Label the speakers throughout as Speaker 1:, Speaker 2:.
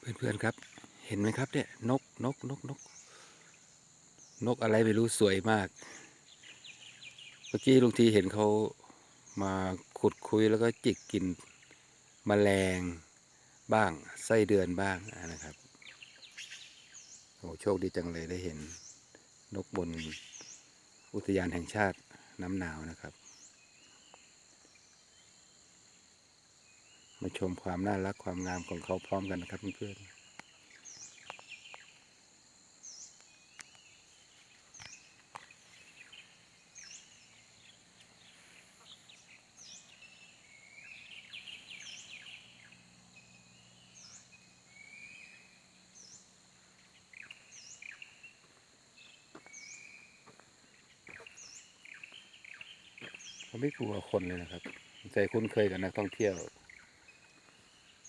Speaker 1: เพื่อนๆครับ เห็นไหมครับเนี่ยนกนกนกนก นกอะไรไม่รู้สวยมาก เมื่อกี้ลุงทีเห็นเขามาขุดคุยแล้วก็จิกกินมแมลงบ้างไส้เดือนบ้างนะครับโอ้โชคดีจังเลยได้เห็นนกบนอุทยานแห่งชาติน้ำหนาวนะครับ มาชมความน่ารักความงามของเขาพร้อมกันนะครับเพื่อนๆเขาไม่กลัวคนเลยนะครับใจคุ้นเคยกับนักท่องเที่ยว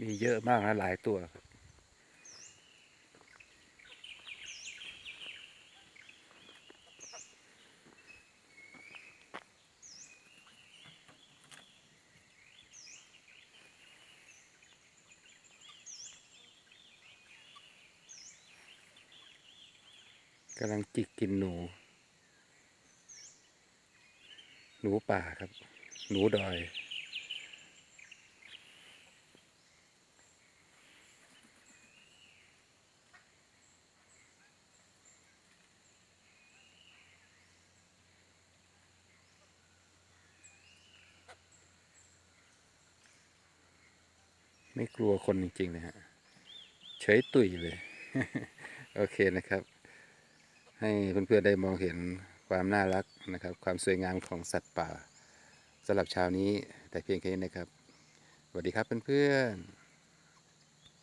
Speaker 1: มีเยอะมากนะหลายตัวครับกำลังจิกกินหนู หนูป่าครับ หนูดอย ไม่กลัวคนจริงๆนะฮะเฉยตุยเลย โอเคนะครับ ให้เพื่อนๆได้มองเห็นความน่ารักนะครับ ความสวยงามของสัตว์ป่าสำหรับเช้านี้แต่เพียงแค่นี้นะครับสวัสดีครับเพื่อนๆ